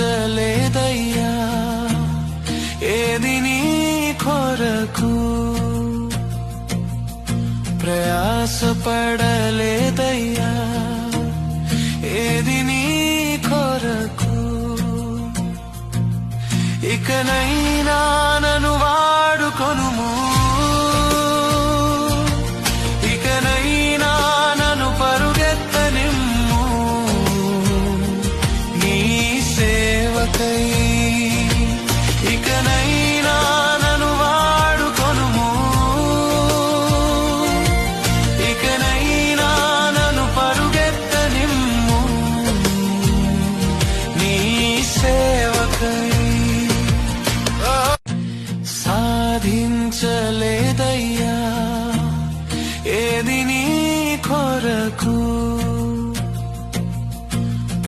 సాధించలేదయ్యా ఏది నీ కొరకు ప్రయాసపడలేదయ్యా ఏది నీ కొరకు ఇకనైనా కొరకై ఇకనైనా నన్ను వాడుకొనుము. ఇకనైనా నన్ను పరుగెత్త నిమ్ము. నీ సేవకై ఏది నీ కొరకు?